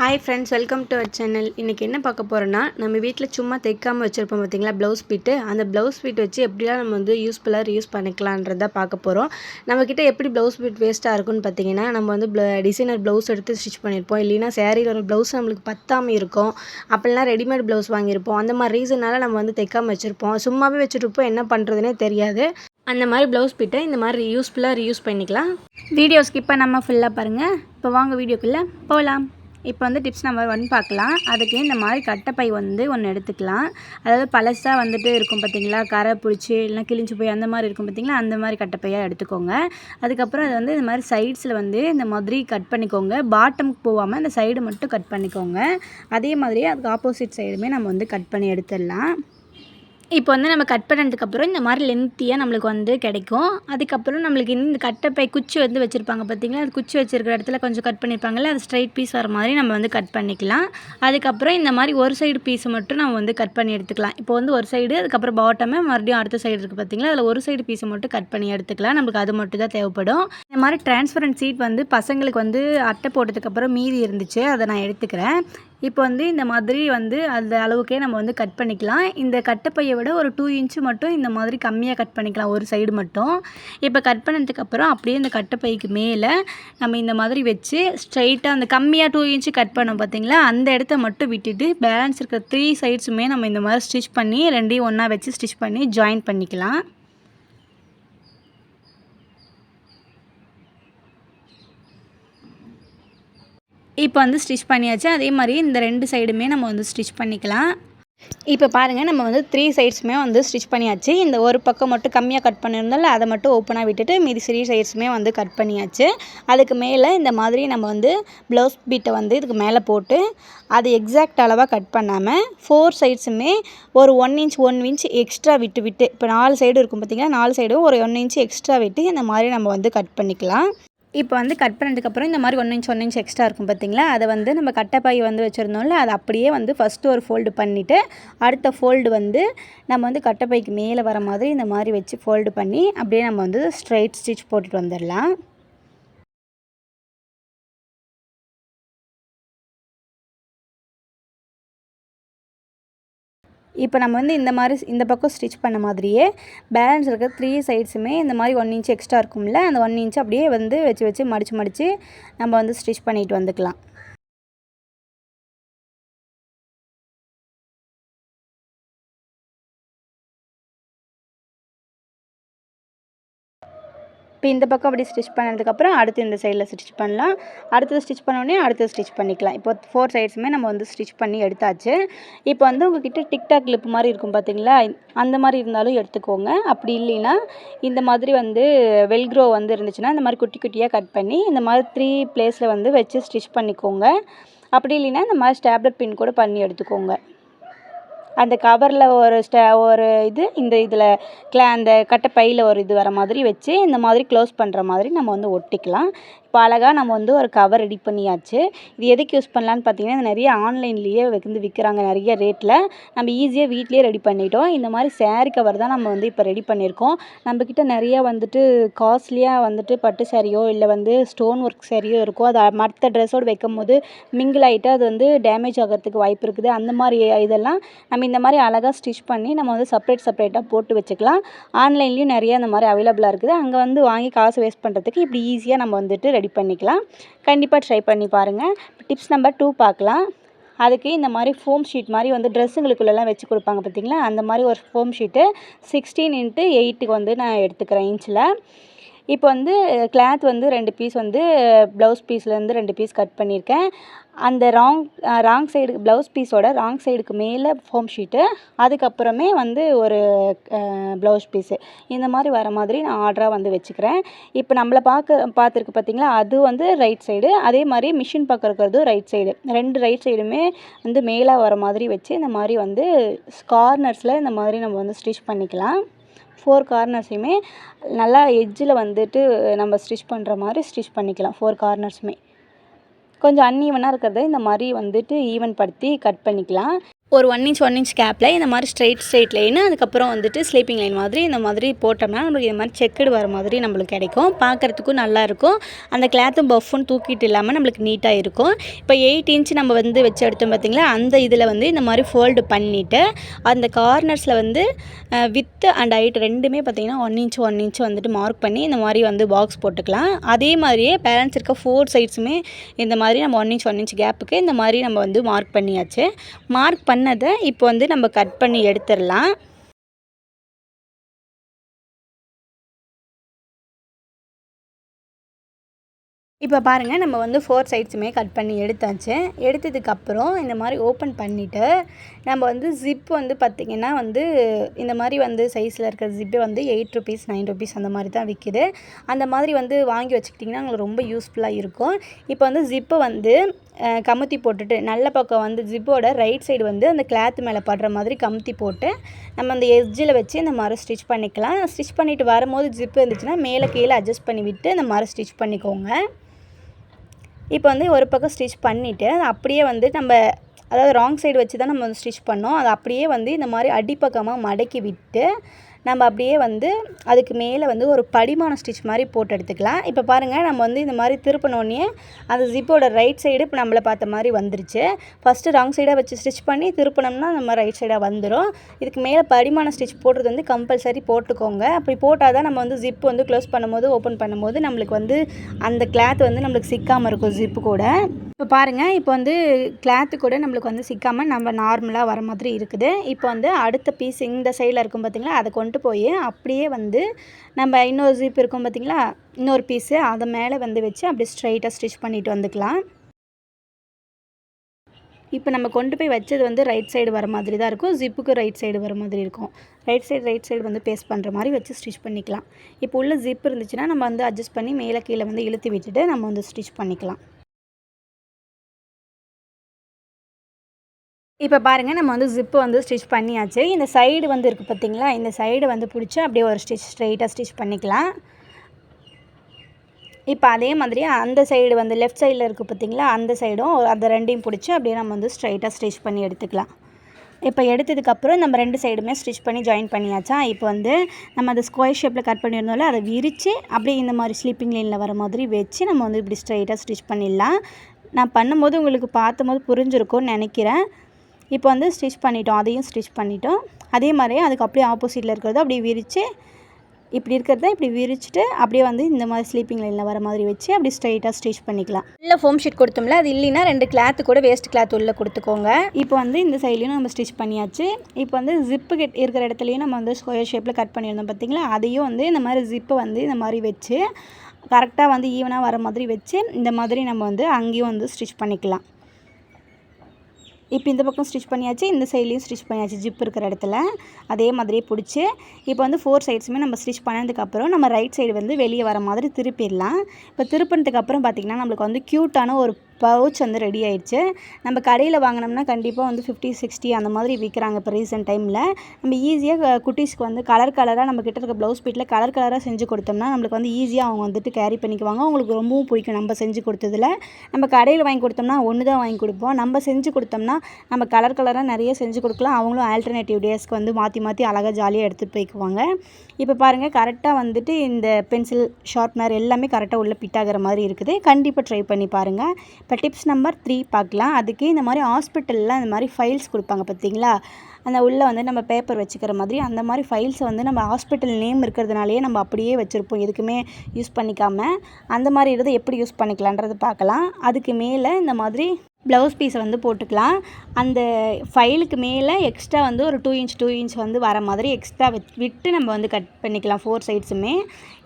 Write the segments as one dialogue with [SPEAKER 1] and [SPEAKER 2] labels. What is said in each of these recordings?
[SPEAKER 1] Hi friends welcome to our channel இன்றைக்கி என்ன பார்க்க போகிறோன்னா நம்ம வீட்டில் சும்மா தைக்காமல் வச்சுருப்போம் பார்த்தீங்களா ப்ளவுஸ் பீட்டு அந்த ப்ளவுஸ் பீட் வச்சு எப்படிலாம் நம்ம வந்து யூஸ்ஃபுல்லாக ரீயூஸ் பண்ணிக்கலான்றத பார்க்க போகிறோம் நம்மக்கிட்ட எப்படி ப்ளவுஸ் பீட் வேஸ்ட்டாக இருக்கும்னு பார்த்தீங்கன்னா நம்ம வந்து டிசைனர் ப்ளவுஸ் எடுத்து ஸ்டிச் பண்ணியிருப்போம் இல்லைன்னா சேரீயில் ஒரு ப்ளவுஸ் நம்மளுக்கு பத்தாமல் இருக்கும். அப்படிலாம் ரெடிமேட் ப்ளவுஸ் வாங்கியிருப்போம். அந்த மாதிரி ரீசனால் நம்ம வந்து தைக்காமல் வச்சுருப்போம். சும்மாவே வச்சுருப்போம் என்ன பண்ணுறதுனே தெரியாது. அந்த மாதிரி ப்ளவுஸ் பீட்டை இந்த மாதிரி யூஸ்ஃபுல்லாக ரீயூஸ் பண்ணிக்கலாம். வீடியோ ஸ்கிப் பண்ணாமல் ஃபுல்லாக பாருங்கள் இப்போ வாங்க வீடியோக்குள்ளே போகலாம் இப்போ வந்து டிப்ஸ் நம்பர் ஒன் பார்க்கலாம். அதுக்கு இந்த மாதிரி கட்டைப்பை வந்து ஒன்று எடுத்துக்கலாம். அதாவது பழசாக வந்துட்டு இருக்கும் பார்த்தீங்களா? கரை பிடிச்சி இல்லைனா கிழிஞ்சு போய் அந்த மாதிரி இருக்கும் பார்த்தீங்களா? அந்த மாதிரி கட்டைப்பையாக எடுத்துக்கோங்க. அதுக்கப்புறம் அது வந்து இந்த மாதிரி சைட்ஸில் வந்து இந்த மாதிரி கட் பண்ணிக்கோங்க. பாட்டமுக்கு போகாமல் இந்த சைடு மட்டும் கட் பண்ணிக்கோங்க. அதே மாதிரியே அதுக்கு ஆப்போசிட் சைடுமே நம்ம வந்து கட் பண்ணி எடுத்துடலாம். இப்போ வந்து நம்ம கட் பண்ணதுக்கப்புறம் இந்த மாதிரி லென்த்தியாக நம்மளுக்கு வந்து கிடைக்கும். அதுக்கப்புறம் நம்மளுக்கு இந்த கட்டப்பை குச்சி வந்து வச்சுருப்பாங்க பார்த்தீங்களா? அது குச்சி வச்சுருக்கிற இடத்துல கொஞ்சம் கட் பண்ணியிருப்பாங்கல்ல அது ஸ்ட்ரைட் பீஸ் வர மாதிரி நம்ம வந்து கட் பண்ணிக்கலாம். அதுக்கப்புறம் இந்த மாதிரி ஒரு சைடு பீஸை மட்டும் நம்ம வந்து கட் பண்ணி எடுத்துக்கலாம். இப்போ வந்து ஒரு சைடு அதுக்கப்புறம் பாட்டமே மறுபடியும் அடுத்த சைடு இருக்குது பார்த்திங்களா? அதில் ஒரு சைடு பீஸை மட்டும் கட் பண்ணி எடுத்துக்கலாம். நம்மளுக்கு அது மட்டும் தான் தேவைப்படும். இந்த மாதிரி டிரான்ஸ்பரண்ட் சீட் வந்து பசங்களுக்கு வந்து அட்டை போட்டதுக்கப்புறம் மீதி இருந்துச்சு. அதை நான் எடுத்துக்கிறேன். இப்போ வந்து இந்த மாதிரி வந்து அந்த அளவுக்கே நம்ம வந்து கட் பண்ணிக்கலாம். இந்த கட்டைப்பையை விட ஒரு டூ இன்ச்சு மட்டும் இந்த மாதிரி கம்மியாக கட் பண்ணிக்கலாம் ஒரு சைடு மட்டும். இப்போ கட் பண்ணதுக்கப்புறம் அப்படியே இந்த கட்டைப்பைக்கு மேலே நம்ம இந்த மாதிரி வச்சு ஸ்ட்ரைட்டாக அந்த கம்மியாக டூ இன்ச்சு கட் பண்ணோம் பார்த்தீங்களா? அந்த இடத்த மட்டும் விட்டுட்டு பேலன்ஸ் இருக்கிற த்ரீ சைட்ஸுமே நம்ம இந்த மாதிரி ஸ்டிச் பண்ணி ரெண்டையும் ஒன்றா வச்சு ஸ்டிச் பண்ணி ஜாயின் பண்ணிக்கலாம். இப்போ வந்து ஸ்டிச் பண்ணியாச்சு. அதே மாதிரி இந்த ரெண்டு சைடுமே நம்ம வந்து ஸ்டிச் பண்ணிக்கலாம். இப்போ பாருங்கள் நம்ம வந்து த்ரீ சைட்ஸுமே வந்து ஸ்டிச் பண்ணியாச்சு. இந்த ஒரு பக்கம் மட்டும் கம்மியாக கட் பண்ணியிருந்தால அதை மட்டும் ஓப்பனாக விட்டுட்டு மீதி த்ரீ சைட்ஸுமே வந்து கட் பண்ணியாச்சு. அதுக்கு மேலே இந்த மாதிரி நம்ம வந்து ப்ளவுஸ் பீட்டை வந்து இதுக்கு மேலே போட்டு அது எக்ஸாக்ட் அளவாக கட் பண்ணாமல் ஃபோர் சைட்ஸுமே ஒரு one inch one inch extra விட்டு விட்டு இப்போ நாலு சைடு இருக்கும் பார்த்திங்கன்னா நாலு சைடும் ஒரு ஒன் இன்ச் எக்ஸ்ட்ரா விட்டு இந்த மாதிரி நம்ம வந்து கட் பண்ணிக்கலாம். இப்போ வந்து கட் பண்ணதுக்கப்புறம் இந்த மாதிரி one inch one inch extra இருக்கும் பார்த்தீங்களா? அதை வந்து நம்ம கட்டைப்பாய் வந்து வச்சுருந்தோம்ல அதை அப்படியே வந்து ஃபஸ்ட்டு ஒரு ஃபோல்டு பண்ணிவிட்டு அடுத்த ஃபோல்டு வந்து நம்ம வந்து கட்டைப்பைக்கு மேலே வர மாதிரி இந்த மாதிரி வச்சு ஃபோல்டு பண்ணி அப்படியே நம்ம வந்து ஸ்ட்ரைட் ஸ்டிச் போட்டுட்டு வந்துடலாம். இப்போ நம்ம வந்து இந்த மாதிரி இந்த பக்கம் ஸ்டிச் பண்ண மாதிரியே பேலன்ஸ் இருக்கிற த்ரீ சைட்ஸுமே இந்த மாதிரி ஒன் இன்ச் எக்ஸ்ட்ரா இருக்கும்ல அந்த ஒன் இன்ச் அப்படியே வந்து வச்சு வச்சு மடித்து மடித்து நம்ம வந்து ஸ்டிச் பண்ணிட்டு வந்துக்கலாம். இப்போ இந்த பக்கம் அப்படி ஸ்டிச் பண்ணதுக்கப்புறம் அடுத்து இந்த சைடில் ஸ்டிச் பண்ணலாம். அடுத்தது ஸ்டிச் பண்ணோடனே அடுத்தது ஸ்டிச் பண்ணிக்கலாம். இப்போ ஃபோர் சைட்ஸுமே நம்ம வந்து ஸ்டிச் பண்ணி எடுத்தாச்சு. இப்போ வந்து உங்ககிட்ட டிக்டாக் கிளிப் மாதிரி இருக்கும் பார்த்தீங்களா அந்த மாதிரி இருந்தாலும் எடுத்துக்கோங்க. அப்படி இல்லைன்னா இந்த மாதிரி வந்து வெல்க்ரோ வந்து இருந்துச்சுன்னா இந்த மாதிரி குட்டி குட்டியாக கட் பண்ணி இந்த மாதிரி த்ரீ பிளேஸில் வந்து வச்சு ஸ்டிச் பண்ணிக்கோங்க. அப்படி இல்லைன்னா இந்த மாதிரி ஸ்டாப்லர் பின் கூட பண்ணி எடுத்துக்கோங்க. அந்த கவரில் ஒரு ஸ்ட ஒரு இது இந்த இதில் கிளா அந்த கட்டை பையில் ஒரு இது வர மாதிரி வச்சு இந்த மாதிரி க்ளோஸ் பண்ணுற மாதிரி நம்ம வந்து ஒட்டிக்கலாம். இப்போ அழகாக நம்ம வந்து ஒரு கவர் ரெடி பண்ணியாச்சு. இது எதுக்கு யூஸ் பண்ணலான்னு பார்த்தீங்கன்னா நிறைய ஆன்லைன்லேயே வந்து விற்கிறாங்க நிறைய ரேட்டில் நம்ம ஈஸியாக வீட்லேயே ரெடி பண்ணிட்டோம். இந்த மாதிரி சேரீ கவர் தான் நம்ம வந்து இப்போ ரெடி பண்ணியிருக்கோம். நம்மக்கிட்ட நிறைய வந்துட்டு காஸ்ட்லியாக வந்துட்டு பட்டு சேரீயோ இல்லை வந்து ஸ்டோன் ஒர்க் சேரீயோ இருக்கோ அதை மற்ற ட்ரெஸ்ஸோடு வைக்கும் போது மிங்கிள் ஆகிட்டு அது வந்து டேமேஜ் ஆகிறதுக்கு வாய்ப்பு இருக்குது. அந்த மாதிரி இதெல்லாம் நம்ம இந்த மாதிரி அழகாக ஸ்டிச் பண்ணி நம்ம வந்து செப்பரேட் செப்பரேட்டாக போட்டு வச்சுக்கலாம். ஆன்லைன்லேயும் நிறைய இந்த மாதிரி அவைலபிளாக இருக்குது. அங்கே வந்து வாங்கி காசு வேஸ்ட் பண்ணுறதுக்கு இப்படி ஈஸியாக நம்ம வந்துட்டு ரெடி பண்ணிக்கலாம். கண்டிப்பாக ட்ரை பண்ணி பாருங்கள் டிப்ஸ் நம்பர் டூ பார்க்கலாம். அதுக்கு இந்த மாதிரி ஃபோம் ஷீட் மாதிரி வந்து ட்ரெஸ்ஸுங்களுக்குள்ளெல்லாம் வச்சு கொடுப்பாங்க பார்த்தீங்களா அந்த மாதிரி ஒரு ஃபோம் ஷீட்டு சிக்ஸ்டீன் இன்ட்டு எயிட்டுக்கு வந்து நான் எடுத்துக்கிறேன் இன்ச்சில் இப்போ வந்து கிளாத் வந்து ரெண்டு பீஸ் வந்து ப்ளவுஸ் பீஸ்லேருந்து ரெண்டு பீஸ் கட் பண்ணியிருக்கேன் அந்த ராங் ராங் சைடு ப்ளவுஸ் பீஸோட ராங் சைடுக்கு மேலே ஃபோம் ஷீட்டு அதுக்கப்புறமே வந்து ஒரு ப்ளவுஸ் பீஸு இந்த மாதிரி வர மாதிரி நான் ஆர்டராக வந்து வச்சுக்கிறேன். இப்போ நம்மளை பார்க்க பார்த்துருக்கு பார்த்தீங்களா அது வந்து ரைட் சைடு அதே மாதிரி மிஷின் பக்கம் ரைட் சைடு ரெண்டு ரைட் சைடுமே வந்து மேலே வர மாதிரி வச்சு இந்த மாதிரி வந்து கார்னர்ஸில் இந்த மாதிரி நம்ம வந்து ஸ்டிச் பண்ணிக்கலாம். ஃபோர் கார்னர்ஸையுமே நல்லா எட்ஜில் வந்துட்டு நம்ம ஸ்டிச் பண்ணுற மாதிரி ஸ்டிச் பண்ணிக்கலாம் ஃபோர் கார்னர்ஸுமே கொஞ்சம் அன்ஈவனாக இருக்கிறத இந்த மாதிரி வந்துட்டு ஈவன் படுத்தி கட் பண்ணிக்கலாம். ஒரு ஒன் இன்ச் ஒன் இன்ச் கேப்பில் இந்த மாதிரி ஸ்ட்ரெயிட் ஸ்ட்ரெயிட் லைனு அதுக்கப்புறம் வந்துட்டு ஸ்லீப்பிங் லைன் மாதிரி இந்த மாதிரி போட்டோம்னா நம்மளுக்கு இந்த மாதிரி செக்குடு வர மாதிரி நம்மளுக்கு கிடைக்கும். பார்க்குறதுக்கும் நல்லாயிருக்கும் அந்த கிளாத்தும் பஃப்பும் தூக்கிட்டு இல்லாமல் நம்மளுக்கு நீட்டாக இருக்கும். இப்போ எயிட் இன்ச் நம்ம வந்து வச்சு எடுத்தோம் பார்த்திங்களா அந்த இதில் வந்து இந்த மாதிரி ஃபோல்டு பண்ணிவிட்டு அந்த கார்னர்ஸில் வந்து வித்து அண்ட் ஹைட் ரெண்டுமே பார்த்திங்கன்னா ஒன் இன்ச் ஒன் இன்ச் வந்துட்டு மார்க் பண்ணி இந்த மாதிரி வந்து பாக்ஸ் போட்டுக்கலாம். அதே மாதிரியே பேலன்ஸ் இருக்க ஃபோர் சைட்ஸுமே இந்த மாதிரி நம்ம ஒன் இன்ச் ஒன் இன்ச் கேப்புக்கு இந்த மாதிரி நம்ம வந்து மார்க் பண்ணியாச்சு. மார்க் பண்ணி பண்ணதை இப்போ வந்து நம்ம கட் பண்ணி எடுத்துடலாம். இப்போ பாருங்கள் நம்ம வந்து ஃபோர் சைட்ஸுமே கட் பண்ணி எடுத்தாச்சு. எடுத்ததுக்கப்புறம் இந்த மாதிரி ஓப்பன் பண்ணிவிட்டு நம்ம வந்து ஜிப் வந்து பார்த்திங்கன்னா வந்து இந்த மாதிரி வந்து சைஸில் இருக்கிற ஜிப்பு வந்து எயிட் ருபீஸ் நைன் ருபீஸ் அந்த மாதிரி தான் விற்கிது அந்த மாதிரி வந்து வாங்கி வச்சுக்கிட்டிங்கன்னா உங்களுக்கு ரொம்ப யூஸ்ஃபுல்லாக இருக்கும். இப்போ வந்து ஜிப்பை வந்து கமுத்தி போட்டுட்டு நல்ல பக்கம் வந்து ஜிப்போட ரைட் சைடு வந்து அந்த கிளாத் மேலே படுற மாதிரி கமுத்தி போட்டு நம்ம அந்த எஜ்ஜில் வச்சு இந்த மரம் ஸ்டிச் பண்ணிக்கலாம். ஸ்டிச் பண்ணிவிட்டு வரும்போது ஜிப்பு இருந்துச்சுன்னா மேலே கீழே அட்ஜஸ்ட் பண்ணி விட்டு இந்த மரம் ஸ்டிச் பண்ணிக்கோங்க. இப்போ வந்து ஒரு பக்கம் ஸ்டிச் பண்ணிவிட்டு அப்படியே வந்து நம்ம அதாவது ராங் சைடு வச்சு தான் நம்ம வந்து ஸ்டிச் பண்ணோம். அதை அப்படியே வந்து இந்த மாதிரி அடிப்பக்கமாக மடக்கி விட்டு நம்ம அப்படியே வந்து அதுக்கு மேலே வந்து ஒரு படிமான ஸ்டிச் மாதிரி போட்டு எடுத்துக்கலாம். இப்போ பாருங்கள் நம்ம வந்து இந்த மாதிரி திருப்பினோடனே அந்த ஜிப்போட ரைட் சைடு இப்போ நம்மளை பார்த்த மாதிரி வந்துருச்சு. ஃபஸ்ட்டு ராங் சைடாக வச்சு ஸ்டிச் பண்ணி திருப்பினோம்னா நம்ம ரைட் சைடாக வந்துடும் இதுக்கு மேலே படிமான ஸ்டிச் போடுறது வந்து கம்பல்சரி போட்டுக்கோங்க. அப்படி போட்டால் தான் நம்ம வந்து ஜிப் வந்து க்ளோஸ் பண்ணும்போது ஓப்பன் பண்ணும்போது நம்மளுக்கு வந்து அந்த கிளாத் வந்து நம்மளுக்கு சிக்காமல் இருக்கும் ஜிப்பு கூட. இப்போ பாருங்கள் இப்போ வந்து கிளாத்து கூட நம்மளுக்கு வந்து சிக்காமல் நம்ம நார்மலாக வர மாதிரி இருக்குது. இப்போ வந்து அடுத்த பீஸ் இந்த சைடில் இருக்கும் பார்த்திங்களா அதை கொண்டு போய் அப்படியே வந்து நம்ம இன்னொரு ஜிப் இருக்கும் பார்த்திங்களா இன்னொரு பீஸு அதை மேலே வந்து வச்சு அப்படியே ஸ்ட்ரைட்டாக ஸ்டிச் பண்ணிட்டு வந்துக்கலாம். இப்போ நம்ம கொண்டு போய் வச்சது வந்து ரைட் சைடு வர மாதிரி தான் இருக்கும். ஜிப்புக்கு ரைட் சைடு வர மாதிரி இருக்கும். ரைட் சைடு ரைட் சைடு வந்து பேஸ்ட் பண்ணுற மாதிரி வச்சு ஸ்டிச் பண்ணிக்கலாம். இப்போ உள்ள ஜிப் இருந்துச்சுன்னா நம்ம வந்து அட்ஜஸ்ட் பண்ணி மேலே கீழே வந்து இழுத்து விட்டுட்டு நம்ம வந்து ஸ்டிச் பண்ணிக்கலாம். இப்போ பாருங்கள் நம்ம வந்து ஜிப்பு வந்து ஸ்டிச் பண்ணியாச்சு. இந்த சைடு வந்து இருக்குது பார்த்திங்களா இந்த சைடு வந்து பிடிச்சி அப்படியே ஒரு ஸ்டிச் ஸ்ட்ரைட்டாக ஸ்டிச் பண்ணிக்கலாம். இப்போ அதே மாதிரி அந்த சைடு வந்து லெஃப்ட் சைடில் இருக்குது பார்த்திங்களா அந்த சைடும் அந்த ரெண்டையும் பிடிச்சி அப்படியே நம்ம வந்து ஸ்ட்ரைட்டாக ஸ்டிச் பண்ணி எடுத்துக்கலாம். இப்போ எடுத்ததுக்கப்புறம் நம்ம ரெண்டு சைடுமே ஸ்டிச் பண்ணி ஜாயின் பண்ணியாச்சா? இப்போ வந்து நம்ம அந்த ஸ்கொயர் ஷேப்பில் கட் பண்ணியிருந்தோம்ல அதை விரித்து அப்படியே இந்த மாதிரி ஸ்லீப்பிங் லைனில் வர மாதிரி வச்சு நம்ம வந்து இப்படி ஸ்ட்ரைட்டாக ஸ்டிச் பண்ணிடலாம். நான் பண்ணும்போது உங்களுக்கு பார்த்தும்போது புரிஞ்சிருக்கும்னு நினைக்கிறேன். இப்போ வந்து ஸ்டிச் பண்ணிட்டோம் அதையும் ஸ்டிச் பண்ணிட்டோம். அதே மாதிரியே அதுக்கு அப்படியே ஆப்போசிட்டில் இருக்கிறத அப்படியே விரித்து இப்படி இருக்கிறத இப்படி விரிச்சிட்டு அப்படியே வந்து இந்த மாதிரி ஸ்லீப்பிங் லைனில் வர மாதிரி வச்சு அப்படி ஸ்ட்ரைட்டாக ஸ்டிச் பண்ணிக்கலாம். இல்லை ஃபோம் ஷீட் கொடுத்தோம்ல அது இல்லைன்னா ரெண்டு கிளாத்து கூட வேஸ்ட் கிளாத் உள்ளே கொடுத்துக்கோங்க. இப்போ வந்து இந்த சைட்லேயும் நம்ம ஸ்டிச் பண்ணியாச்சு. இப்போ வந்து ஜிப்பு கெட் இருக்கிற இடத்துலையும் நம்ம வந்து ஸ்கொயர் ஷேப்பில் கட் பண்ணியிருந்தோம் பார்த்தீங்களா அதையும் வந்து இந்த மாதிரி ஜிப்பை வந்து இந்த மாதிரி வச்சு கரெக்டாக வந்து ஈவனாக வர மாதிரி வச்சு இந்த மாதிரி நம்ம வந்து அங்கேயும் வந்து ஸ்டிச் பண்ணிக்கலாம். இப்போ இந்த பக்கம் ஸ்டிச் பண்ணியாச்சு இந்த சைட்லேயும் ஸ்டிச் பண்ணியாச்சு ஜிப் இருக்கிற இடத்துல. அதே மாதிரியே பிடிச்சி இப்போ வந்து ஃபோர் சைட்ஸுமே நம்ம ஸ்டிச் பண்ணதுக்கப்புறம் நம்ம ரைட் சைடு வந்து வெளியே வர மாதிரி திருப்பிடலாம். இப்போ திருப்பினதுக்கப்புறம் பார்த்திங்கன்னா நம்மளுக்கு வந்து க்யூட்டான ஒரு பவுச் வந்து ரெடி ஆயிடுச்சு. நம்ம கடையில் வாங்கினோம்னா கண்டிப்பாக வந்து ஃபிஃப்டி சிக்ஸ்டி அந்த மாதிரி விற்கிறாங்க இப்போ ரீசெண்ட் டைமில் நம்ம ஈஸியாக குட்டீஸ்க்கு வந்து கலர் கலராக நம்ம கிட்ட இருக்க ப்ளவுஸ் பீட்டில் கலர் கலராக செஞ்சு கொடுத்தோம்னா நம்மளுக்கு வந்து ஈஸியாக அவங்க வந்துட்டு கேரி பண்ணிக்குவாங்க. அவங்களுக்கு ரொம்பவும் பிடிக்கும் நம்ம செஞ்சு கொடுத்ததில். நம்ம கடையில் வாங்கி கொடுத்தோம்னா ஒன்று தான் வாங்கி கொடுப்போம். நம்ம செஞ்சு கொடுத்தோம்னா நம்ம கலர் கலராக நிறைய செஞ்சு கொடுக்கலாம். அவங்களும் ஆல்டர்னேட்டிவ் டேஸ்க்கு வந்து மாற்றி மாற்றி அழகாக ஜாலியாக எடுத்துகிட்டு போய்க்குவாங்க. இப்போ பாருங்கள் கரெக்டாக வந்துட்டு இந்த பென்சில் ஷார்ப்னர் எல்லாமே கரெக்டாக உள்ளே பிட் ஆகிற மாதிரி இருக்குது. கண்டிப்பாக ட்ரை பண்ணி பாருங்கள் இப்போ டிப்ஸ் நம்பர் த்ரீ பார்க்கலாம். அதுக்கு இந்த மாதிரி ஹாஸ்பிட்டலில் இந்த மாதிரி ஃபைல்ஸ் கொடுப்பாங்க பார்த்தீங்களா? அந்த உள்ளே வந்து நம்ம பேப்பர் வச்சுக்கிற மாதிரி அந்த மாதிரி ஃபைல்ஸை வந்து நம்ம ஹாஸ்பிட்டல் நேம் இருக்கிறதுனாலேயே நம்ம அப்படியே வச்சுருப்போம். எதுக்குமே யூஸ் பண்ணிக்காமல் அந்த மாதிரி இதை எப்படி யூஸ் பண்ணிக்கலான்றது பார்க்கலாம். அதுக்கு மேலே இந்த மாதிரி ப்ளவுஸ் பீஸை வந்து போட்டுக்கலாம். அந்த ஃபைலுக்கு மேலே எக்ஸ்ட்ரா வந்து ஒரு டூ இன்ச் டூ இன்ச் வந்து வர மாதிரி எக்ஸ்ட்ரா விட்டு நம்ம வந்து கட் பண்ணிக்கலாம் ஃபோர் சைட்ஸுமே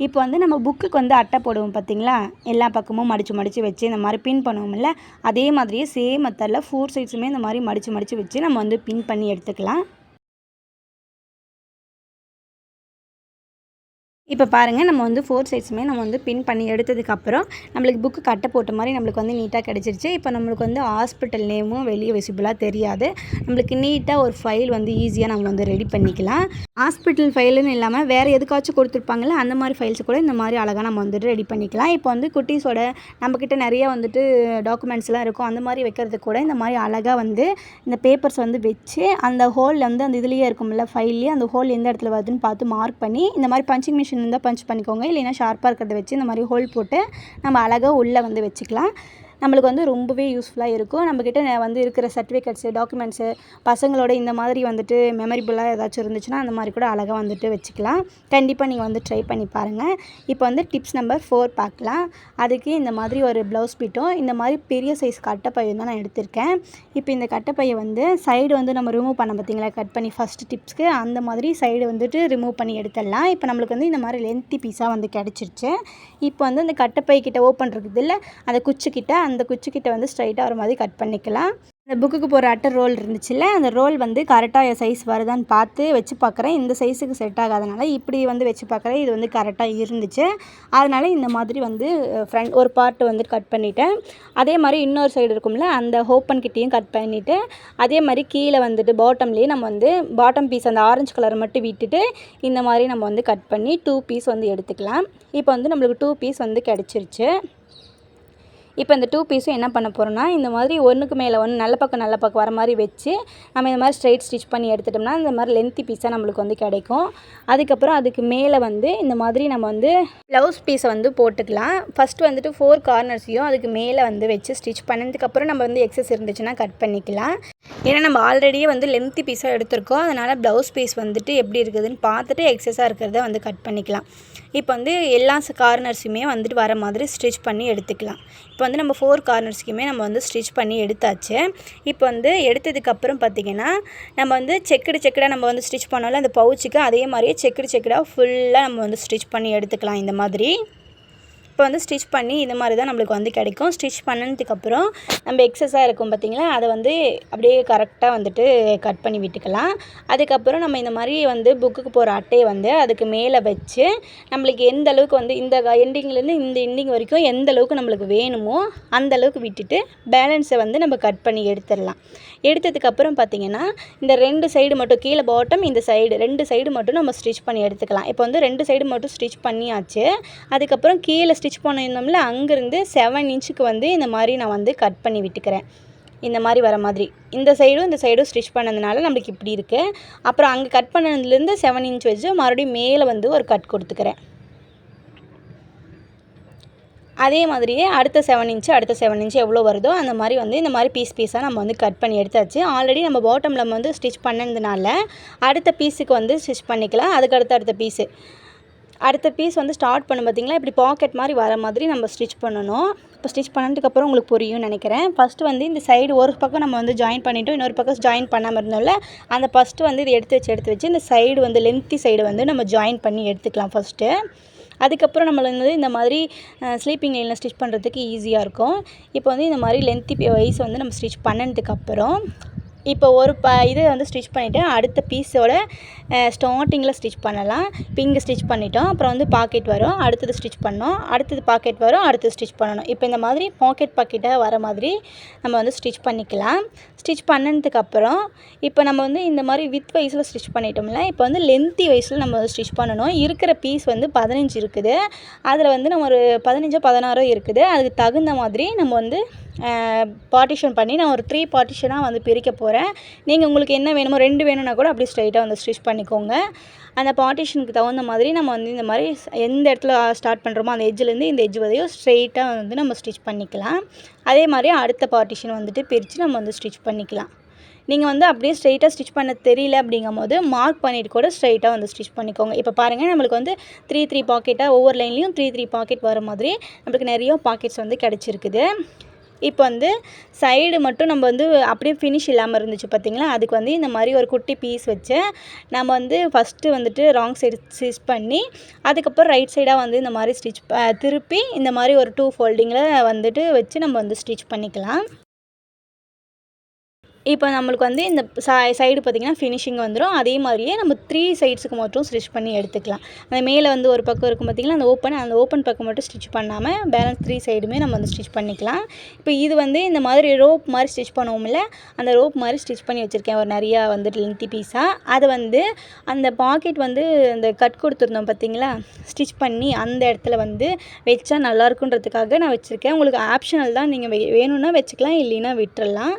[SPEAKER 1] இப்போ வந்து நம்ம புக்குக்கு வந்து அட்டை போடுவோம் பார்த்திங்களா? எல்லா பக்கமும் மடித்து மடித்து வச்சு இந்த மாதிரி பின் பண்ணுவோம்ல அதே மாதிரியே சேம் மெத்தடில் ஃபோர் சைட்ஸுமே இந்த மாதிரி மடித்து மடித்து வச்சு நம்ம வந்து பின் பண்ணி எடுத்துக்கலாம். இப்போ பாருங்கள் நம்ம வந்து ஃபோர் சைட்ஸுமே நம்ம வந்து பின் பண்ணி எடுத்ததுக்கப்புறம் நம்மளுக்கு புக்கு கட்டை போட்ட மாதிரி நம்மளுக்கு வந்து நீட்டாக கிடச்சிருச்சு. இப்போ நம்மளுக்கு வந்து ஹாஸ்பிட்டல் நேமும் வெளியே விசிபிளாக தெரியாது. நம்மளுக்கு நீட்டாக ஒரு ஃபைல் வந்து ஈஸியாக நம்ம வந்து ரெடி பண்ணிக்கலாம். ஹாஸ்பிட்டல் ஃபைலுன்னு இல்லாமல் வேறு எதுக்காச்சும் கொடுத்துருப்பாங்கல்ல அந்த மாதிரி ஃபைல்ஸ் கூட இந்த மாதிரி அழகாக நம்ம வந்துட்டு ரெடி பண்ணிக்கலாம். இப்போ வந்து குட்டீஸோட நம்மக்கிட்ட நிறைய வந்துட்டு டாக்குமெண்ட்ஸ்லாம் இருக்கும். அந்த மாதிரி வைக்கிறதுக்கு கூட இந்த மாதிரி அழகாக வந்து இந்த பேப்பர்ஸ் வந்து வச்சு அந்த ஹோலில் வந்து அந்த இதுலேயே இருக்கும்ல ஃபைல்லேயே அந்த ஹோல் எந்த இடத்துல வருதுன்னு பார்த்து மார்க் பண்ணி இந்த மாதிரி பஞ்சிங் மிஷின் இருந்தால் பஞ்ச் பண்ணிக்கோங்க. இல்லைன்னா ஷார்ப்பாக இருக்கிறத வச்சு இந்த மாதிரி ஹோல் போட்டு நம்ம அழகாக உள்ளே வந்து வச்சுக்கலாம். நம்மளுக்கு வந்து ரொம்பவே யூஸ்ஃபுல்லாக இருக்கும். நம்மக்கிட்ட வந்து இருக்கிற சர்டிஃபிகேட்ஸு டாக்குமெண்ட்ஸு பசங்களோட இந்த மாதிரி வந்துட்டு மெமரிபுளாக ஏதாச்சும் இருந்துச்சுன்னா அந்த மாதிரி கூட அழகாக வந்துட்டு வச்சுக்கலாம். கண்டிப்பாக நீங்கள் வந்து ட்ரை பண்ணி பாருங்கள் இப்போ வந்து டிப்ஸ் நம்பர் ஃபோர் பார்க்கலாம். அதுக்கு இந்த மாதிரி ஒரு ப்ளவுஸ் பீட்டும் இந்த மாதிரி பெரிய சைஸ் கட்டைப்பையும் தான் நான் எடுத்திருக்கேன். இப்போ இந்த கட்டைப்பையை வந்து சைடு வந்து நம்ம ரிமூவ் பண்ண பார்த்தீங்களா கட் பண்ணி ஃபஸ்ட்டு டிப்ஸ்க்கு அந்த மாதிரி சைடு வந்துட்டு ரிமூவ் பண்ணி எடுத்துடலாம். இப்போ நம்மளுக்கு வந்து இந்த மாதிரி லென்த்தி பீஸாக வந்து கிடச்சிருச்சு. இப்போ வந்து அந்த கட்டைப்பை கிட்ட ஓப்பன் இருக்குது இல்லை அந்த குச்சிக்கிட்ட அந்த அந்த குச்சிக்கிட்ட வந்து ஸ்ட்ரைட்டாக வர மாதிரி கட் பண்ணிக்கலாம். இந்த புக்குக்கு போகிற அட்டை ரோல் இருந்துச்சுல்ல அந்த ரோல் வந்து கரெக்டாக என் சைஸ் வருதான்னு பார்த்து வச்சு பார்க்குறேன். இந்த சைஸுக்கு செட் ஆகாதனால இப்படி வந்து வச்சு பார்க்குறேன். இது வந்து கரெக்டாக இருந்துச்சு. அதனால் இந்த மாதிரி வந்து ஃப்ரண்ட் ஒரு பார்ட்டு வந்து கட் பண்ணிவிட்டேன் அதே மாதிரி இன்னொரு சைடு இருக்கும்ல அந்த ஹோப்பன் கிட்டேயும் கட் பண்ணிவிட்டு அதே மாதிரி கீழே வந்துட்டு பாட்டம்லேயே நம்ம வந்து பாட்டம் பீஸ் அந்த ஆரஞ்சு கலர் மட்டும் விட்டுட்டு இந்த மாதிரி நம்ம வந்து கட் பண்ணி டூ பீஸ் வந்து எடுத்துக்கலாம். இப்போ வந்து நம்மளுக்கு டூ பீஸ் வந்து கிடச்சிருச்சு. இப்போ இந்த டூ பீஸும் என்ன பண்ண போகிறோம்னா இந்த மாதிரி ஒன்றுக்கு மேலே ஒன்று நல்ல பக்கம் நல்ல பக்கம் வர மாதிரி வச்சு நம்ம இந்த மாதிரி ஸ்ட்ரைட் ஸ்டிச் பண்ணி எடுத்துட்டோம்னா இந்த மாதிரி லென்த்தி பீஸாக நம்மளுக்கு வந்து கிடைக்கும். அதுக்கப்புறம் அதுக்கு மேலே வந்து இந்த மாதிரி நம்ம வந்து ப்ளவுஸ் பீஸை வந்து போட்டுக்கலாம். ஃபஸ்ட்டு வந்துட்டு ஃபோர் கார்னர்ஸையும் அதுக்கு மேலே வந்து வச்சு ஸ்டிச் பண்ணதுக்கப்புறம் நம்ம வந்து எக்ஸஸ் இருந்துச்சுன்னா கட் பண்ணிக்கலாம். ஏன்னா நம்ம ஆல்ரெடியே வந்து லென்த்தி பீஸாக எடுத்திருக்கோம். அதனால் ப்ளவுஸ் பீஸ் வந்துட்டு எப்படி இருக்குதுன்னு பார்த்துட்டு எக்ஸஸாக இருக்கிறத வந்து கட் பண்ணிக்கலாம். இப்போ வந்து எல்லா கார்னர்ஸுமே வந்துட்டு வர மாதிரி ஸ்டிச் பண்ணி எடுத்துக்கலாம். இப்போ வந்து நம்ம ஃபோர் கார்னர்ஸ்க்குமே நம்ம வந்து ஸ்டிச் பண்ணி எடுத்தாச்சு. இப்போ வந்து எடுத்ததுக்கப்புறம் பார்த்திங்கன்னா நம்ம வந்து செக்குடு செக்குடாக நம்ம வந்து ஸ்டிச் பண்ணோம்ல அந்த பவுச்சுக்கு அதே மாதிரியே செக்குடு செக்குடாக ஃபுல்லாக நம்ம வந்து ஸ்டிச் பண்ணி எடுத்துக்கலாம் இந்த மாதிரி. இப்போ வந்து ஸ்டிச் பண்ணி இந்த மாதிரி தான் நம்மளுக்கு வந்து கிடைக்கும். ஸ்டிச் பண்ணதுக்கப்புறம் நம்ம எக்ஸஸாக இருக்கும் பார்த்திங்களா? அதை வந்து அப்படியே கரெக்டாக வந்துட்டு கட் பண்ணி விட்டுக்கலாம். அதுக்கப்புறம் நம்ம இந்த மாதிரி வந்து புக்குக்கு போகிற அட்டையை வந்து அதுக்கு மேலே வச்சு நம்மளுக்கு எந்த அளவுக்கு வந்து இந்த எண்டிங்லேருந்து இந்த எண்டிங் வரைக்கும் எந்த அளவுக்கு நம்மளுக்கு வேணுமோ அந்த அளவுக்கு விட்டுட்டு பேலன்ஸை வந்து நம்ம கட் பண்ணி எடுத்துடலாம். எடுத்ததுக்கப்புறம் பார்த்திங்கன்னா இந்த ரெண்டு சைடு மட்டும் கீழே பாட்டம் இந்த சைடு ரெண்டு சைடு மட்டும் நம்ம ஸ்டிச் பண்ணி எடுத்துக்கலாம். இப்போ வந்து ரெண்டு சைடு மட்டும் ஸ்டிச் பண்ணியாச்சு. அதுக்கப்புறம் கீழே ஸ்டிச் பண்ணியிருந்தோம்ல அங்கேருந்து செவன் இன்ச்சுக்கு வந்து இந்த மாதிரி நான் வந்து கட் பண்ணி விட்டுக்கிறேன். இந்த மாதிரி வர மாதிரி. இந்த சைடும் இந்த சைடும் ஸ்டிச் பண்ணதுனால நம்மளுக்கு இப்படி இருக்குது அப்புறம் அங்கே கட் பண்ணதுலேருந்து செவன் இன்ச் வச்சு மறுபடியும் மேலே வந்து ஒரு கட் கொடுத்துக்கிறேன். அதே மாதிரியே அடுத்த செவன் இன்ச்சு அடுத்த செவன் இன்ச்சு எவ்வளோ வருதோ அந்த மாதிரி வந்து இந்த மாதிரி பீஸ் பீஸாக நம்ம வந்து கட் பண்ணி எடுத்தாச்சு. ஆல்ரெடி நம்ம பாட்டமில் வந்து ஸ்டிச் பண்ணதுனால அடுத்த பீஸுக்கு வந்து ஸ்டிச் பண்ணிக்கலாம். அதுக்கு அடுத்த அடுத்த பீஸு அடுத்த பீஸ் வந்து ஸ்டார்ட் பண்ண பார்த்திங்களா இப்படி பாக்கெட் மாதிரி வர மாதிரி நம்ம ஸ்டிச் பண்ணணும். இப்போ ஸ்டிச் பண்ணதுக்கப்புறம் உங்களுக்கு புரியும்னு நினைக்கிறேன். ஃபஸ்ட்டு வந்து இந்த சைடு ஒரு பக்கம் நம்ம வந்து ஜாயின் பண்ணிவிட்டோம் இன்னொரு பக்கம் ஜாயின் பண்ணாமல் இருந்தோம்ல அந்த ஃபஸ்ட்டு வந்து இது எடுத்து வச்சு எடுத்து வச்சு இந்த சைடு வந்து லென்த்தி சைடு வந்து நம்ம ஜாயின் பண்ணி எடுத்துக்கலாம் ஃபஸ்ட்டு அதுக்கப்புறம் நம்மள வந்து இந்த மாதிரி ஸ்லீப்பிங் லைனில் ஸ்டிச் பண்ணுறதுக்கு ஈஸியாக இருக்கும். இப்போ வந்து இந்த மாதிரி லென்த்தி வைஸ் வந்து நம்ம ஸ்டிச் பண்ணதுக்கப்புறம் இப்போ ஒரு ப இது வந்து ஸ்டிச் பண்ணிவிட்டு அடுத்த பீஸோட ஸ்டார்டிங்கில் ஸ்டிச் பண்ணலாம். இப்போ இங்கே ஸ்டிச் பண்ணிட்டோம். அப்புறம் வந்து பாக்கெட் வரும். அடுத்தது ஸ்டிச் பண்ணோம். அடுத்தது பாக்கெட் வரும். அடுத்தது ஸ்டிச் பண்ணணும். இப்போ இந்த மாதிரி பாக்கெட் பாக்கெட்டாக வர மாதிரி நம்ம வந்து ஸ்டிச் பண்ணிக்கலாம். ஸ்டிச் பண்ணதுக்கப்புறம் இப்போ நம்ம வந்து இந்த மாதிரி வித் வைஸில் ஸ்டிச் பண்ணிட்டோம்ல இப்போ வந்து லென்த்தி வைஸில் நம்ம வந்து ஸ்டிச் பண்ணணும். இருக்கிற பீஸ் வந்து பதினஞ்சு இருக்குது. அதில் வந்து நம்ம ஒரு பதினஞ்சோ பதினாறோ இருக்குது. அதுக்கு தகுந்த மாதிரி நம்ம வந்து பார்ட்டிஷன் பண்ணி நான் ஒரு த்ரீ பார்ட்டிஷனாக வந்து பிரிக்க போகிறேன் நீங்கள் உங்களுக்கு என்ன வேணுமோ ரெண்டு வேணும்னா கூட அப்படி ஸ்ட்ரைட்டாக வந்து ஸ்டிச் பண்ணி பண்ணிக்கோங்க. அந்த பார்ட்டிஷனுக்கு தகுந்த மாதிரி நம்ம வந்து இந்த மாதிரி எந்த இடத்துல ஸ்டார்ட் பண்ணுறோமோ அந்த எஜ்ஜிலேருந்து இந்த எஜ்ஜு வரையும் ஸ்ட்ரெயிட்டாக வந்து நம்ம ஸ்டிச் பண்ணிக்கலாம். அதே மாதிரி அடுத்த பார்ட்டிஷன் வந்துட்டு பிரித்து நம்ம வந்து ஸ்டிச் பண்ணிக்கலாம். நீங்கள் வந்து அப்படியே ஸ்ட்ரெயிட்டாக ஸ்டிச் பண்ண தெரியல அப்படிங்கும் போது மார்க் பண்ணிவிட்டு கூட ஸ்ட்ரெயிட்டாக வந்து ஸ்டிச் பண்ணிக்கோங்க. இப்போ பாருங்கள் நம்மளுக்கு வந்து த்ரீ த்ரீ பாக்கெட்டாக ஒவ்வொரு லைன்லேயும் த்ரீ த்ரீ பாக்கெட் வர மாதிரி நம்மளுக்கு நிறைய பாக்கெட்ஸ் வந்து கிடச்சிருக்குது. இப்போ வந்து சைடு மட்டும் நம்ம வந்து அப்படியே ஃபினிஷ் இல்லாமல் இருந்துச்சு பார்த்திங்களா? அதுக்கு வந்து இந்த மாதிரி ஒரு குட்டி பீஸ் வச்சு நம்ம வந்து ஃபஸ்ட்டு வந்துட்டு ராங் சைடு ஸ்டிச் பண்ணி அதுக்கப்புறம் ரைட் சைடாக வந்து இந்த மாதிரி ஸ்டிச் திருப்பி இந்த மாதிரி ஒரு டூ ஃபோல்டிங்கில் வந்துட்டு வச்சு நம்ம வந்து ஸ்டிச் பண்ணிக்கலாம். இப்போ நம்மளுக்கு வந்து இந்த சா சைடு பார்த்திங்கன்னா ஃபினிஷிங் வந்துடும் அதே மாதிரியே நம்ம த்ரீ சைட்ஸுக்கு மட்டும் ஸ்டிச் பண்ணி எடுத்துக்கலாம். அந்த மேலே வந்து ஒரு பக்கம் இருக்கும் பார்த்திங்கன்னா அந்த ஓப்பன் அந்த ஓப்பன் பக்கம் மட்டும் ஸ்டிச் பண்ணாமல் பேலன்ஸ் த்ரீ சைடுமே நம்ம வந்து ஸ்டிச் பண்ணிக்கலாம். இப்போ இது வந்து இந்த மாதிரி ரோப் மாதிரி ஸ்டிச் பண்ணுவோம்ல அந்த ரோப் மாதிரி ஸ்டிச் பண்ணி வச்சுருக்கேன். ஒரு நிறையா வந்துட்டு லென்த்தி பீஸாக அதை வந்து அந்த பாக்கெட் வந்து இந்த கட் கொடுத்துருந்தோம் பார்த்திங்களா ஸ்டிச் பண்ணி அந்த இடத்துல வந்து வச்சா நல்லாயிருக்குன்றதுக்காக நான் வச்சுருக்கேன். உங்களுக்கு ஆப்ஷனல் தான். நீங்கள் வே வேணும்னா வச்சுக்கலாம் இல்லைன்னா விட்டுறலாம்.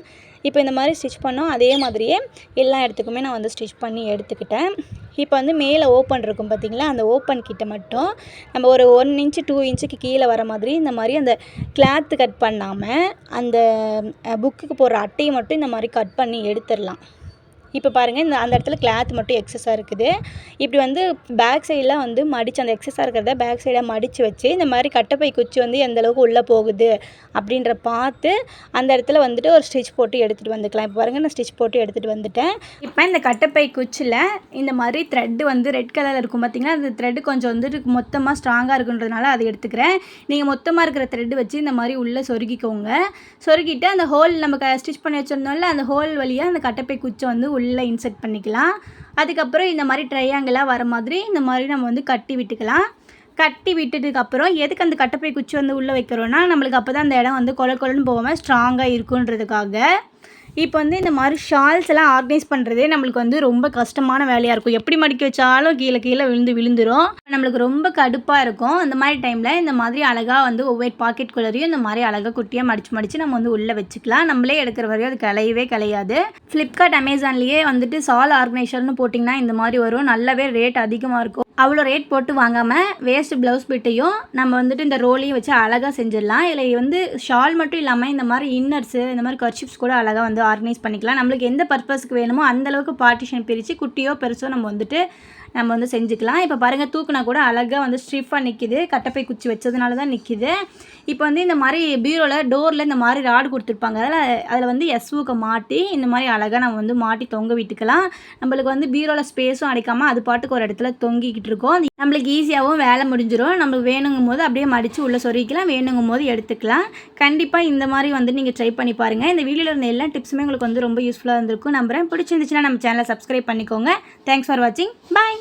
[SPEAKER 1] இப்போ இந்த மாதிரி ஸ்டிச் பண்ணோம் அதே மாதிரியே எல்லா இடத்துக்குமே நான் வந்து ஸ்டிச் பண்ணி எடுத்துக்கிட்டேன். இப்போ வந்து மேலே ஓப்பன் இருக்கும் பார்த்திங்களா? அந்த ஓப்பன் கிட்ட மட்டும் நம்ம ஒரு ஒன் இன்ச்சு டூ இன்ச்சுக்கு கீழே வர மாதிரி இந்த மாதிரி அந்த கிளாத்து கட் பண்ணாமல் அந்த புக்குக்கு போடுற அட்டையை மட்டும் இந்த மாதிரி கட் பண்ணி எடுத்துடலாம். இப்போ பாருங்கள் இந்த அந்த இடத்துல கிளாத் மட்டும் எக்ஸஸாக இருக்குது. இப்படி வந்து பேக் சைடெலாம் வந்து மடித்து அந்த எக்ஸஸாக இருக்கிறத பேக் சைடாக மடித்து வச்சு இந்த மாதிரி கட்டைப்பை குச்சி வந்து எந்த அளவுக்கு உள்ளே போகுது அப்படின்ற பார்த்து அந்த இடத்துல வந்துட்டு ஒரு ஸ்டிச் போட்டு எடுத்துகிட்டு வந்துக்கலாம். இப்போ பாருங்கள் நான் ஸ்டிச் போட்டு எடுத்துகிட்டு வந்துட்டேன். இப்போ இந்த கட்டைப்பை குச்சியில் இந்த மாதிரி த்ரெட்டு வந்து ரெட் கலரில் இருக்கும் பார்த்திங்கன்னா அந்த த்ரெட்டு கொஞ்சம் வந்துட்டு மொத்தமாக ஸ்ட்ராங்காக இருக்குன்றதுனால அதை எடுத்துக்கிறேன். நீங்கள் மொத்தமாக இருக்கிற த்ரெட்டு வச்சு இந்த மாதிரி உள்ளே சொருகிக்கோங்க. சொருகிட்டு அந்த ஹோல் நம்ம ஸ்டிச் பண்ணி வச்சுருந்தோம்ல அந்த ஹோல் வழியாக அந்த கட்டப்பை குச்சை வந்து உள்ளே இன்செர்ட் பண்ணிக்கலாம். அதுக்கப்புறம் இந்த மாதிரி ட்ரையாங்கிளாக வர மாதிரி இந்த மாதிரி நம்ம வந்து கட்டி விட்டுக்கலாம். கட்டி விட்டதுக்கப்புறம் எதுக்கு அந்த கட்டப்பை குச்சி வந்து உள்ளே வைக்கிறோன்னா நம்மளுக்கு அப்போ தான் அந்த இடம் வந்து கொல கொலன்னு போகாமல் ஸ்ட்ராங்காக இருக்குன்றதுக்காக. இப்போ வந்து இந்த மாதிரி ஷால்ஸ் எல்லாம் ஆர்கனைஸ் பண்ணுறதே நம்மளுக்கு வந்து ரொம்ப கஷ்டமான வேலையாக இருக்கும். எப்படி மடிக்க வச்சாலும் கீழே கீழே விழுந்து விழுந்துரும். நம்மளுக்கு ரொம்ப கடுப்பாக இருக்கும். அந்த மாதிரி டைமில் இந்த மாதிரி அழகாக வந்து ஒவ்வொரு பாக்கெட் குள்ளரையும் இந்த மாதிரி அழகாக குட்டியாக மடித்து மடித்து நம்ம வந்து உள்ளே வச்சுக்கலாம். நம்மளே எடுக்கிற வரையும் அது கலையவே கலையாது ஃப்ளிப்கார்ட் அமேசான்லேயே வந்துட்டு சால் ஆர்கனைசர்னு போட்டிங்கன்னா இந்த மாதிரி வரும். நல்லாவே ரேட் அதிகமாக இருக்கும். அவ்வளோ ரேட் போட்டு வாங்காமல் வேஸ்ட் ப்ளவுஸ் பிட்டையும் நம்ம வந்துட்டு இந்த ரோலையும் வச்சு அழகாக செஞ்சிடலாம். இதில் வந்து ஷால் மட்டும் இல்லாமல் இந்த மாதிரி இன்னர்ஸு இந்த மாதிரி கர்ச்சிப்ஸ் கூட அழகாக வந்து ஆர்கனைஸ் பண்ணிக்கலாம். நம்மளுக்கு எந்த பர்பஸ்க்கு வேணுமோ அந்தளவுக்கு பார்ட்டிஷன் பிரித்து குட்டியோ பெருசோ நம்ம வந்துட்டு நம்ம வந்து செஞ்சுக்கலாம். இப்போ பாருங்கள் தூக்குனா கூட அழகாக வந்து ஸ்ட்ரிஃபாக நிற்கிது கட்டப்பை குச்சி வச்சதுனால தான் நிற்கிது இப்போ வந்து இந்த மாதிரி பீரோவில் டோரில் இந்த மாதிரி ராடு கொடுத்துருப்பாங்க. அதில் அதில் வந்து எஸ்வுக்கு மாட்டி இந்த மாதிரி அழகாக நம்ம வந்து மாட்டி தொங்க விட்டுக்கலாம். நம்மளுக்கு வந்து பீரோவில் ஸ்பேஸும் அடைக்காமல் அது பாட்டுக்கு ஒரு இடத்துல தொங்கிக்கிட்டு இருக்கோம். நம்மளுக்கு ஈஸியாகவும் வேலை முடிஞ்சிடும் நம்மளுக்கு வேணுங்கும் போது அப்படியே மடித்து உள்ளே சொருகிக்கலாம். வேணுங்கும் போது எடுத்துக்கலாம். கண்டிப்பாக இந்த மாதிரி வந்து நீங்கள் ட்ரை பண்ணி பாருங்கள் இந்த வீடியோவில் இருந்த எல்லா டிப்ஸுமே உங்களுக்கு வந்து ரொம்ப யூஸ்ஃபுல்லாக இருந்திருக்கும் நம்புறேன். பிடிச்சிருந்துச்சுன்னா நம்ம சேனலை சப்ஸ்கிரைப் பண்ணிக்கோங்க. தேங்க்ஸ் ஃபார் வாட்சிங் பாய்